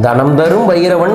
தனம் தரும் வைரவன்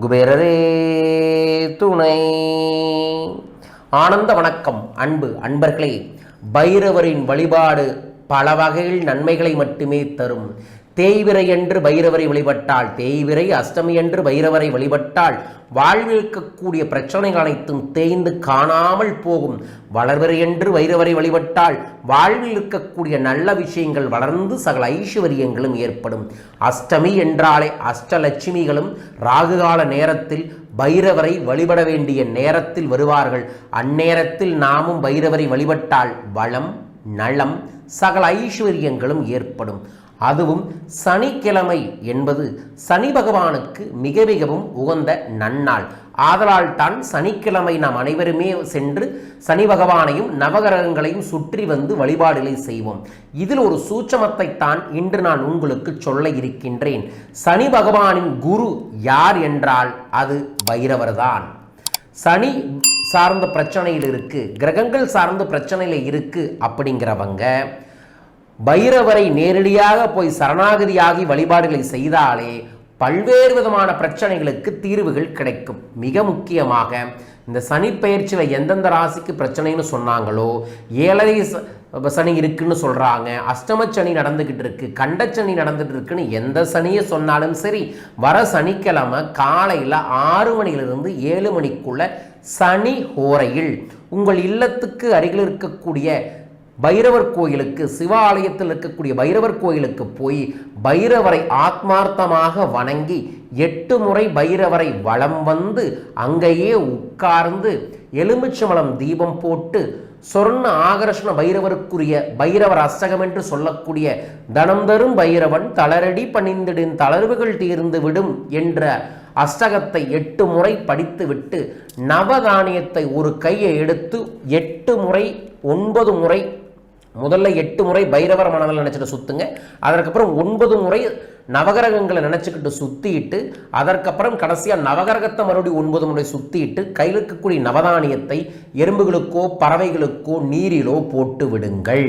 குபேரரே துணை. ஆனந்த வணக்கம் அன்பு அன்பர்களே. பைரவரின் வழிபாடு பல வகையில் நன்மைகளை மட்டுமே தரும். தேய்விரை என்று பைரவரை வழிபட்டால் தேய்விரை அஷ்டமி என்று பைரவரை வழிபட்டால் வாழ்வில் இருக்கக்கூடிய பிரச்சனைகள் அனைத்தும் தேய்ந்து காணாமல் போகும். வளர்வரை என்று பைரவரை வழிபட்டால் வாழ்வில் இருக்கக்கூடிய நல்ல விஷயங்கள் வளர்ந்து சகல ஐஸ்வர்யங்களும் ஏற்படும். அஷ்டமி என்றாலே அஷ்டலட்சுமிகளும் ராகுகால நேரத்தில் பைரவரை வழிபட வேண்டிய நேரத்தில் வருவார்கள். அந்நேரத்தில் நாமும் பைரவரை வழிபட்டால் வளம் நலம் சகல ஐஸ்வர்யங்களும் ஏற்படும். அதுவும் சனிக்கிழமை என்பது சனி பகவானுக்கு மிக மிகவும் உகந்த நன்னாள். ஆதலால் தான் சனிக்கிழமை நாம் அனைவருமே சென்று சனி பகவானையும் நவகிரகங்களையும் சுற்றி வந்து வழிபாடுகளை செய்வோம். இதில் ஒரு சூட்சமத்தை தான் இன்று நான் உங்களுக்கு சொல்ல இருக்கின்றேன். சனி பகவானின் குரு யார் என்றால் அது பைரவர்தான். சனி சார்ந்த பிரச்சனையில் இருக்கு கிரகங்கள் சார்ந்த பிரச்சனையில் இருக்கு அப்படிங்கிறவங்க பைரவரை நேரடியாக போய் சரணாகதியாகி வழிபாடுகளை செய்தாலே பல்வேறு விதமான பிரச்சனைகளுக்கு தீர்வுகள் கிடைக்கும். மிக முக்கியமாக இந்த சனி பயிற்சியில் எந்தெந்த ராசிக்கு பிரச்சனைன்னு சொன்னாங்களோ ஏழரை ச- சனி இருக்குன்னு சொல்கிறாங்க அஷ்டம சனி நடந்துக்கிட்டு இருக்கு கண்டச்சனி நடந்துட்டு இருக்குன்னு எந்த சனியை சொன்னாலும் சரி வர சனிக்கிழமை காலையில் ஆறு மணியிலிருந்து ஏழு மணிக்குள்ள சனி ஹோரையில் உங்கள் இல்லத்துக்கு அருகில் இருக்கக்கூடிய பைரவர் கோயிலுக்கு சிவாலயத்தில் இருக்கக்கூடிய பைரவர் கோயிலுக்கு போய் பைரவரை ஆத்மார்த்தமாக வணங்கி எட்டு முறை பைரவரை வளம் வந்து அங்கேயே உட்கார்ந்து எலுமிச்சமலம் தீபம் போட்டு சொர்ண ஆகர்ஷண பைரவருக்குரிய பைரவர் அஷ்டகம் என்று சொல்லக்கூடிய தனம் தரும் பைரவன் தளரடி பணிந்திடின் தளர்வுகள் தீர்ந்து விடும் என்ற அஷ்டகத்தை எட்டு முறை படித்துவிட்டு நவதானியத்தை ஒரு கையை எடுத்து எட்டு முறை ஒன்பது முறை முதல்ல எட்டு முறை பைரவர் மனதில் நினச்சிட்டு சுற்றுங்க அதற்கப்புறம் ஒன்பது முறை நவகிரகங்களை நினச்சிக்கிட்டு சுற்றிட்டு அதற்கப்புறம் கடைசியாக நவகிரகத்தை மறுபடியும் ஒன்பது முறை சுற்றிட்டு கையில் இருக்கக்கூடிய நவதானியத்தை எறும்புகளுக்கோ பறவைகளுக்கோ நீரிலோ போட்டு விடுங்கள்.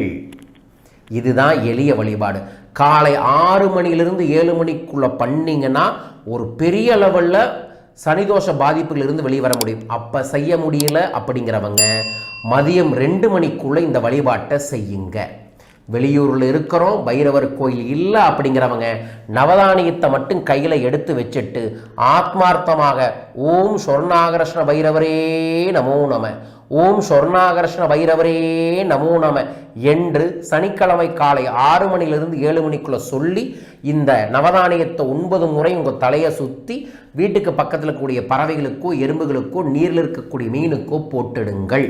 இதுதான் எளிய வழிபாடு. காலை ஆறு மணியிலிருந்து ஏழு மணிக்குள்ளே பண்ணிங்கன்னா ஒரு பெரிய லெவலில் சனிதோஷ பாதிப்புகளிலிருந்து வெளிவர முடியும். அப்போ செய்ய முடியல அப்படிங்கிறவங்க மதியம் ரெண்டு மணிக்குள்ளே இந்த வழிபாட்டை செய்யுங்க. வெளியூரில் இருக்கிறோம் பைரவர் கோயில் இல்லை அப்படிங்கிறவங்க நவதானியத்தை மட்டும் கையில் எடுத்து வச்சுட்டு ஆத்மார்த்தமாக ஓம் சொர்ணாகர்ஷ்ண பைரவரே நமோ நம ஓம் சொர்ணாகர்ஷ்ண பைரவரே நமோ நம என்று சனிக்கிழமை காலை ஆறு மணிலிருந்து ஏழு மணிக்குள்ளே சொல்லி இந்த நவதானியத்தை ஒன்பது முறை உங்கள் தலையை சுற்றி வீட்டுக்கு பக்கத்தில் கூடிய பறவைகளுக்கோ எறும்புகளுக்கோ நீரில் இருக்கக்கூடிய மீனுக்கோ போட்டிடுங்கள்.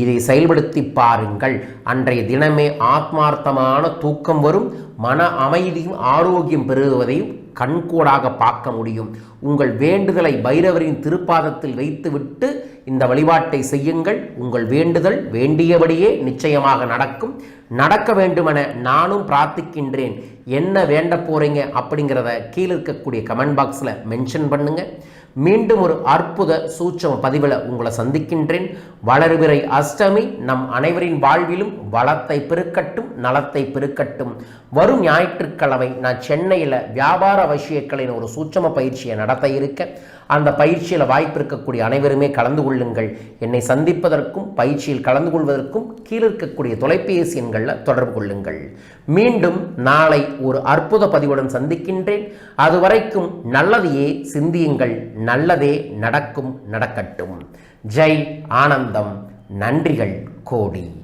இதை செயல்படுத்தி பாருங்கள். அன்றைய தினமே ஆத்மார்த்தமான தூக்கம் வரும் மன அமைதியும் ஆரோக்கியம் பெறுவதையும் கண்கூடாக பார்க்க முடியும். உங்கள் வேண்டுதலை பைரவரின் திருப்பாதத்தில் வைத்துவிட்டு இந்த வழிபாட்டை செய்யுங்கள். உங்கள் வேண்டுதல் வேண்டியபடியே நிச்சயமாக நடக்கும். நடக்க வேண்டுமென நானும் பிரார்த்திக்கின்றேன். என்ன வேண்ட போறீங்க அப்படிங்கிறத கீழே இருக்கக்கூடிய கமெண்ட் பாக்ஸில் மென்ஷன் பண்ணுங்கள் மீண்டும் ஒரு அற்புத சூட்சம பதிவில் உங்களை சந்திக்கின்றேன். வளர்விரை அஷ்டமி நம் அனைவரின் வாழ்விலும் வளத்தை பெருக்கட்டும் நலத்தை பெருக்கட்டும். வரும் ஞாயிற்றுக்கிழமை நான் சென்னையில் வியாபார வசியக்களின் ஒரு சூட்சம பயிற்சியை நடத்த இருக்க அந்த பயிற்சியில் வாய்ப்பு இருக்கக்கூடிய அனைவருமே கலந்து கொள்ளுங்கள். என்னை சந்திப்பதற்கும் பயிற்சியில் கலந்து கொள்வதற்கும் கீழே இருக்கக்கூடிய தொலைபேசி எண்களில் தொடர்பு கொள்ளுங்கள். மீண்டும் நாளை ஒரு அற்புத பதிவுடன் சந்திக்கின்றேன். அதுவரைக்கும் நல்லதையே சிந்தியுங்கள். நல்லதே நடக்கும் நடக்கட்டும். ஜெய் ஆனந்தம். நன்றிகள் கோடி.